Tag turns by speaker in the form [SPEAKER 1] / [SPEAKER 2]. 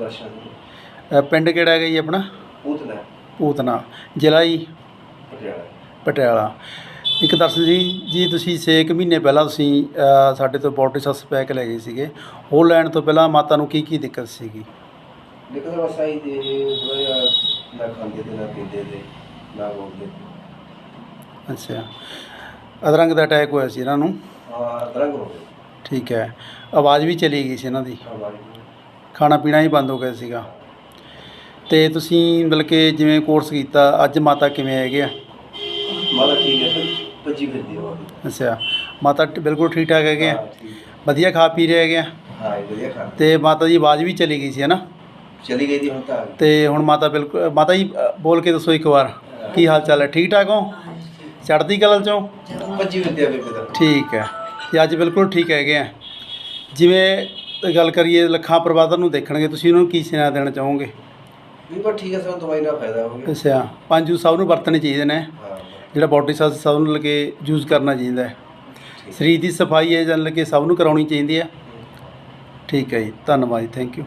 [SPEAKER 1] ਦਰਸ਼ਨ
[SPEAKER 2] ਅ, ਪਿੰਡ ਕਿਹੜਾ ਹੈਗਾ ਜੀ ਆਪਣਾ?
[SPEAKER 1] ਪੂਤਨਾ
[SPEAKER 2] ਪੂਤਨਾ ਜ਼ਿਲ੍ਹਾ ਜੀ?
[SPEAKER 1] ਪਟਿਆਲਾ।
[SPEAKER 2] ਪਟਿਆਲਾ। ਇੱਕ ਦਰਸ਼ਨ ਜੀ ਜੀ ਤੁਸੀਂ 6 ਮਹੀਨੇ ਪਹਿਲਾਂ ਤੁਸੀਂ ਅ, ਸਾਡੇ ਤੋਂ ਬੋਡੀ ਸਸ ਪੈਕ ਲੈ ਗਏ ਸੀਗੇ। ਉਹ ਲੈਣ ਤੋਂ ਪਹਿਲਾਂ ਮਾਤਾ ਨੂੰ ਕੀ ਕੀ ਦਿੱਕਤ ਸੀਗੀ
[SPEAKER 1] ਬਸ ਆਈ ਦੇ ਥੋੜਾ ਜਿਹਾ ਨਾ ਖਾਂਦੇ ਤੇ ਨਾ ਪੀਂਦੇ ਤੇ ਨਾ ਬੋਲਦੇ।
[SPEAKER 2] ਅੱਛਾ। ਅਧਰੰਗ ਦਾ ਅਟੈਕ ਹੋਇਆ ਸੀ ਇਹਨਾਂ ਨੂੰ?
[SPEAKER 1] ਹਾਂ ਦਰੰਗ ਹੋ ਗਏ
[SPEAKER 2] ਠੀਕ ਹੈ। ਆਵਾਜ਼ ਵੀ ਚਲੀ ਗਈ ਸੀ ਇਹਨਾਂ ਦੀ? ਖਾਣਾ ਪੀਣਾ ਹੀ ਬੰਦ ਹੋ ਗਿਆ ਸੀਗਾ। ਤੇ ਤੁਸੀਂ ਮਤਲਬ ਕਿ ਜਿਵੇਂ ਕੋਰਸ ਕੀਤਾ ਅੱਜ ਮਾਤਾ ਕਿਵੇਂ ਹੈਗੇ ਆ?
[SPEAKER 1] ਮਾਲਾ ਠੀਕ ਹੈ ਭੱਜੀ ਫਿਰਦੀ ਹੋ
[SPEAKER 2] ਅੱਛਾ ਮਾਤਾ ਟ- ਬਿਲਕੁਲ ਠੀਕ ਠਾਕ ਹੈਗੇ ਆ। ਵਧੀਆ ਖਾ ਪੀ ਰਹੇ ਹੈਗੇ ਆ?
[SPEAKER 1] ਹਾਂ ਇਹ ਵਧੀਆ ਖਾ
[SPEAKER 2] ਤੇ ਮਾਤਾ ਦੀ ਆਵਾਜ਼ ਵੀ ਚਲੀ ਗਈ ਸੀ ਹੈ ਨਾ
[SPEAKER 1] ਚਲੀ ਗਈ ਦੀ ਹੁਣ ਤਾਂ। ਆ ਗਈ।
[SPEAKER 2] ਤੇ ਹੁਣ ਮਾਤਾ ਬਿਲਕੁਲ ਮਾਤਾ ਜੀ ਅ, ਬੋਲ ਕੇ ਦੱਸੋ ਇੱਕ ਵਾਰ ਕੀ ਹਾਲ ਚਾਲ ਹੈ? ਠੀਕ ਠਾਕ ਹੋ? ਚੜ੍ਹਦੀ ਕਲਾ ਚੋਂ?
[SPEAKER 1] ਭੱਜੀ ਫਿਰਦੀ ਆ ਬੇਬੇ ਤਾਂ।
[SPEAKER 2] ਠੀਕ ਹੈ ਤੇ ਅੱਜ ਬਿਲਕੁਲ ਠੀਕ ਹੈਗੇ ਆ। ਜਿਵੇਂ ਗੱਲ ਕਰੀਏ ਲੱਖਾਂ ਪਰਿਵਾਰਾਂ ਨੂੰ ਦੇਖਣਗੇ ਤੁਸੀਂ ਉਹਨਾਂ ਨੂੰ ਕੀ ਸੁਨੇਹਾ ਦੇਣਾ ਚਾਹੋਗੇ?
[SPEAKER 1] ਵੀ ਪਰ ਠੀਕ ਹੈ ਸਾਨੂੰ ਦਵਾਈ ਨਾਲ ਫਾਇਦਾ ਹੋ ਗਿਆ।
[SPEAKER 2] ਅੱਛਾ ਪੰਜ ਸਭ ਨੂੰ ਵਰਤਣੇ ਚਾਹੀਦੇ ਨੇ। ਜਿਹੜਾ ਬਾਡੀ ਸਭ ਸਭ ਨੂੰ ਲੱਗੇ ਯੂਜ਼ ਕਰਨਾ ਚਾਹੀਦਾ ਹੈ। ਸਰੀਰ ਦੀ ਸਫ਼ਾਈ ਹੈ ਜਾਂ ਲੱਗੇ ਸਭ ਨੂੰ ਕਰਾਉਣੀ ਚਾਹੀਦੀ ਹੈ। ਠੀਕ ਹੈ ਜੀ ਧੰਨਵਾਦ ਥੈਂਕ ਯੂ